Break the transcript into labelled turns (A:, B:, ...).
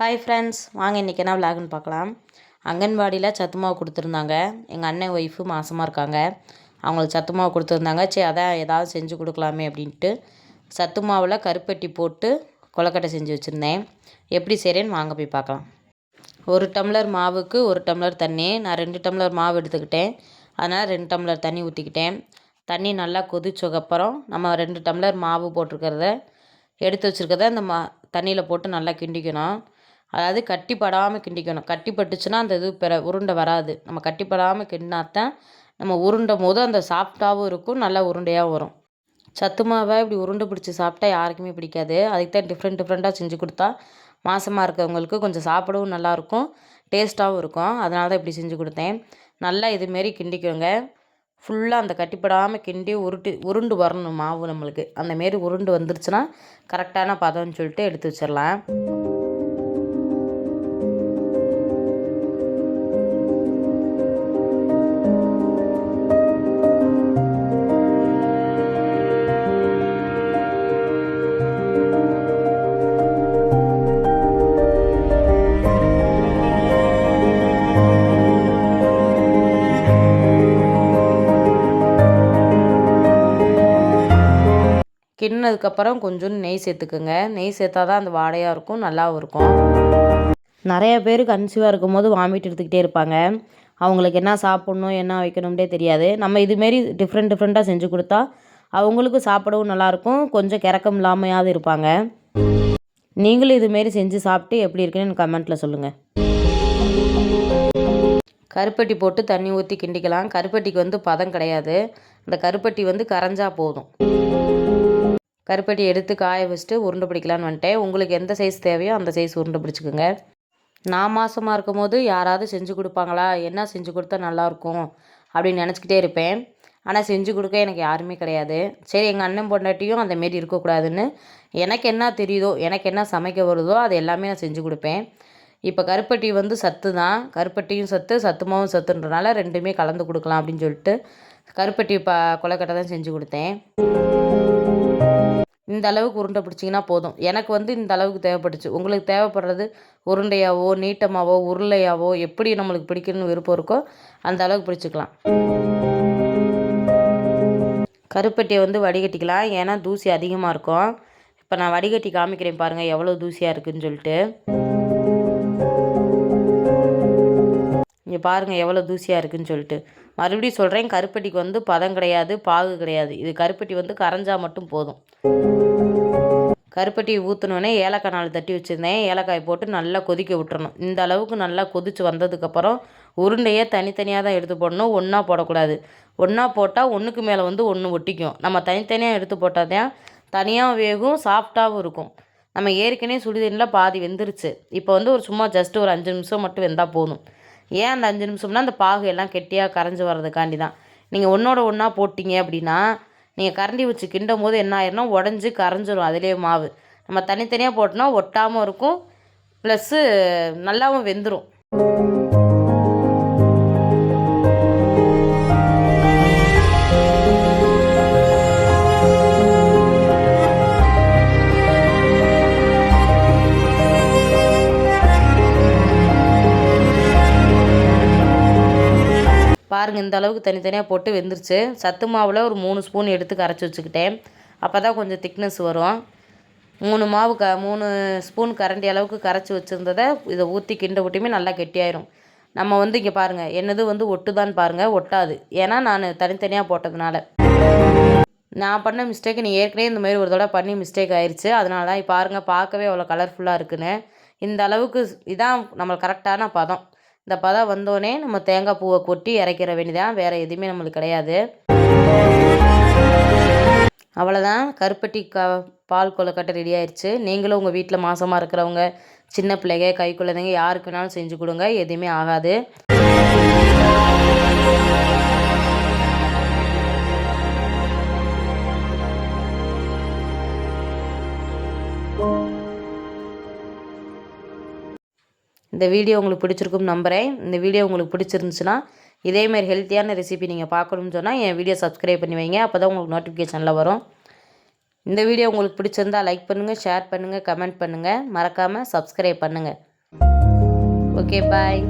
A: Hi friends வாங்க இன்றைக்கி என்ன விலாகுன்னு பார்க்கலாம். அங்கன்வாடியில் சத்து மாவு கொடுத்துருந்தாங்க. எங்கள் அண்ணன் ஒய்ஃபு மாசமாக இருக்காங்க. அவங்களுக்கு சத்து மாவு கொடுத்துருந்தாங்க. சரி அதான் ஏதாவது செஞ்சு கொடுக்கலாமே அப்படின்ட்டு சத்து மாவில் கருப்பட்டி போட்டு கொலக்கட்டை செஞ்சு வச்சுருந்தேன். எப்படி செய்கிறேன்னு வாங்க போய் பார்க்கலாம். ஒரு டம்ளர் மாவுக்கு ஒரு டம்ளர் தண்ணி. நான் ரெண்டு டம்ளர் மாவு எடுத்துக்கிட்டேன். அதனால் ரெண்டு டம்ளர் தண்ணி ஊற்றிக்கிட்டேன் தண்ணி நல்லா கொதிச்சக்கப்புறம் நம்ம ரெண்டு டம்ளர் மாவு போட்டிருக்கிறத எடுத்து வச்சுருக்கிறத அந்த மா தண்ணியில் போட்டு நல்லா கிண்டிக்கணும். அதாவது கட்டிப்படாமல் கிண்டிக்கணும். கட்டிப்பட்டுச்சுன்னா அந்த இது பிற உருண்டை வராது. நம்ம கட்டிப்படாமல் கிண்டினாத்தான் நம்ம உருண்டும் போது அந்த சாஃப்டாகவும் இருக்கும் நல்லா உருண்டையாகவும் வரும். சத்து மாவை இப்படி உருண்டை பிடிச்சி சாப்பிட்டா யாருக்குமே பிடிக்காது. அதுக்கு தான் டிஃப்ரெண்ட் டிஃப்ரெண்ட்டாக செஞ்சு கொடுத்தா மாசமாக இருக்கிறவங்களுக்கு கொஞ்சம் சாப்பிடவும் நல்லாயிருக்கும் டேஸ்ட்டாகவும் இருக்கும். அதனால தான் இப்படி செஞ்சு கொடுத்தேன். நல்லா இதுமாரி கிண்டிக்கோங்க. ஃபுல்லாக அந்த கட்டிப்படாமல் கிண்டி உருட்டி உருண்டு வரணும் மாவு நம்மளுக்கு. அந்தமாரி உருண்டு வந்துருச்சுன்னா கரெக்டான பதம்னு சொல்லிட்டு எடுத்து வச்சிடலாம். கிண்ணதுக்கப்புறம் கொஞ்சோண்டு நெய் சேர்த்துக்குங்க. நெய் சேர்த்தா தான் அந்த வாடையாக இருக்கும் நல்லாவும் இருக்கும். நிறைய பேர் கன்சீவாக இருக்கும் போது வாமிட் எடுத்துக்கிட்டே இருப்பாங்க. அவங்களுக்கு என்ன சாப்பிட்ணும் என்ன வைக்கணும்னே தெரியாது. நம்ம இதுமாரி டிஃப்ரெண்ட் டிஃப்ரெண்ட்டாக செஞ்சு கொடுத்தா அவங்களுக்கும் சாப்பிடவும் நல்லாயிருக்கும் கொஞ்சம் கிறக்கம் இல்லாமையாவது இருப்பாங்க. நீங்களும் இதுமாரி செஞ்சு சாப்பிட்டு எப்படி இருக்குன்னு கமெண்ட்டில் சொல்லுங்கள் கருப்பட்டி போட்டு தண்ணி ஊற்றி கிண்டிக்கலாம். கருப்பட்டிக்கு வந்து பதம் கிடையாது. அந்த கருப்பட்டி வந்து கரைஞ்சா போதும். கருப்பட்டி எடுத்து காய வச்சுட்டு உருண்டை பிடிக்கலான்னு வந்துட்டேன். உங்களுக்கு எந்த சைஸ் தேவையோ அந்த சைஸ் உருண்டை பிடிச்சிக்கோங்க. நான் மாதமாக இருக்கும் போது யாராவது செஞ்சு கொடுப்பாங்களா? என்ன செஞ்சு கொடுத்தா நல்லாயிருக்கும் அப்படின்னு நினச்சிக்கிட்டே இருப்பேன். ஆனால் செஞ்சு கொடுக்க எனக்கு யாருமே கிடையாது. சரி எங்கள் அண்ணன் பொண்டாட்டியும் அந்தமாரி இருக்கக்கூடாதுன்னு எனக்கு என்ன தெரியுதோ எனக்கு என்ன சமைக்க வருதோ அது எல்லாமே நான் செஞ்சு கொடுப்பேன். இப்போ கருப்பட்டி வந்து சத்து தான். கருப்பட்டியும் சத்து சத்துமாவும் சத்துன்றனால ரெண்டுமே கலந்து கொடுக்கலாம் அப்படின்னு சொல்லிட்டு கருப்பட்டி ப கொலக்கட்டை தான் செஞ்சு கொடுத்தேன். இந்த அளவுக்கு உருண்டை பிடிச்சிங்கன்னா போதும். எனக்கு வந்து இந்த அளவுக்கு தேவைப்பட்டுச்சு. உங்களுக்கு தேவைப்படுறது உருண்டையாவோ நீட்டமாவோ உருளையாவோ எப்படி நம்மளுக்கு பிடிக்கணும்னு விருப்பம் இருக்கோ அந்த அளவுக்கு பிடிச்சிக்கலாம். கருப்பட்டியை வந்து வடிகட்டிக்கலாம். ஏன்னா தூசி அதிகமாக இருக்கும். இப்போ நான் வடிகட்டி காமிக்கிறேன் பாருங்கள் எவ்வளோ தூசியாக இருக்குதுன்னு சொல்லிட்டு. இங்கே பாருங்கள் எவ்வளோ தூசியாக இருக்குதுன்னு சொல்லிட்டு. மறுபடியும் சொல்கிறேன் கருப்பட்டிக்கு வந்து பதம் கிடையாது பாகு கிடையாது. இது கருப்பட்டி வந்து கரைஞ்சால் மட்டும் போதும். கருப்பட்டி ஊற்றினோடனே ஏலக்காய் நாலு தட்டி வச்சுருந்தேன். ஏலக்காய் போட்டு நல்லா கொதிக்க விட்டுறணும். இந்த அளவுக்கு நல்லா கொதித்து வந்ததுக்கப்புறம் உருண்டையே தனித்தனியாக தான் எடுத்து போடணும். ஒன்றா போடக்கூடாது. ஒன்றா போட்டால் ஒன்றுக்கு மேலே வந்து ஒன்று ஒட்டிக்கும். நம்ம தனித்தனியாக எடுத்து போட்டால் தான் தனியாக வேகும் சாஃப்டாகவும் இருக்கும். நம்ம ஏற்கனவே சுடுதண்ணில் பாதி வெந்துருச்சு. இப்போ வந்து ஒரு சும்மா ஜஸ்ட்டு ஒரு அஞ்சு நிமிஷம் மட்டும் வெந்தால் போதும். ஏன் அந்த அஞ்சு நிமிஷம்னா அந்த பாகு எல்லாம் கெட்டியாக கரைஞ்சி வர்றதுக்காண்டி தான் நீங்கள் ஒன்றோட ஒன்றா போட்டிங்க அப்படின்னா நீங்கள் கரண்டி வச்சு கிண்டும் போது என்ன ஆயிரும்னா உடஞ்சி கரைஞ்சிரும் அதிலே மாவு. நம்ம தனித்தனியாக போட்டோன்னா ஒட்டாமல் இருக்கும் ப்ளஸ்ஸு நல்லாவும் வெந்துடும் பாருங்கள் இந்த அளவுக்கு தனித்தனியாக போட்டு வெந்துருச்சு. சத்து மாவில் ஒரு மூணு ஸ்பூன் எடுத்து கரைச்சி வச்சுக்கிட்டேன். அப்போ தான் கொஞ்சம் திக்னஸ் வரும். மூணு மாவு க மூணு ஸ்பூன் கரண்டி அளவுக்கு கரைச்சி வச்சுருந்ததை இதை ஊற்றி கிண்ட ஊட்டியுமே நல்லா கெட்டியாயிரும். நம்ம வந்து இங்கே பாருங்கள் என்னது வந்து ஒட்டுதான்னு பாருங்கள் ஒட்டாது. ஏன்னா நான் தனித்தனியாக போட்டதுனால. நான் பண்ண மிஸ்டேக்கு நீ ஏற்கனவே இந்த மாதிரி ஒரு தடவை பண்ணி மிஸ்டேக் ஆயிடுச்சு அதனால தான் பாருங்கள் பார்க்கவே அவ்வளோ கலர்ஃபுல்லாக இருக்குன்னு. இந்த அளவுக்கு இதான் நம்மளுக்கு கரெக்டான பதம். இந்த பதம் வந்தோடனே நம்ம தேங்காய் பூவை கொட்டி இறக்கிற வேண்டியதான் வேறு எதுவுமே நம்மளுக்கு கிடையாது. அவ்வளோதான் கருப்பட்டி க பால் கொழுக்கட்டை ரெடி ஆயிடுச்சு நீங்களும் உங்கள் வீட்டில் மாதமாக இருக்கிறவங்க சின்ன பிள்ளைங்க கை குழந்தைங்க யாருக்கு வேணாலும் செஞ்சு கொடுங்க எதுவுமே ஆகாது. இந்த வீடியோ உங்களுக்கு பிடிச்சிருக்கும்னு நம்புகிறேன் இந்த வீடியோ உங்களுக்கு பிடிச்சிருந்துச்சுன்னா இதேமாரி ஹெல்த்தியான ரெசிபி நீங்கள் பார்க்கணும்னு சொன்னால் என் வீடியோ சப்ஸ்கிரைப் பண்ணி வைங்க. அப்போ தான் உங்களுக்கு நோட்டிஃபிகேஷனில் வரும். இந்த வீடியோ உங்களுக்கு பிடிச்சிருந்தால் லைக் பண்ணுங்கள் ஷேர் பண்ணுங்கள் கமெண்ட் பண்ணுங்கள் மறக்காமல் சப்ஸ்கிரைப் பண்ணுங்கள் ஓகே பாய்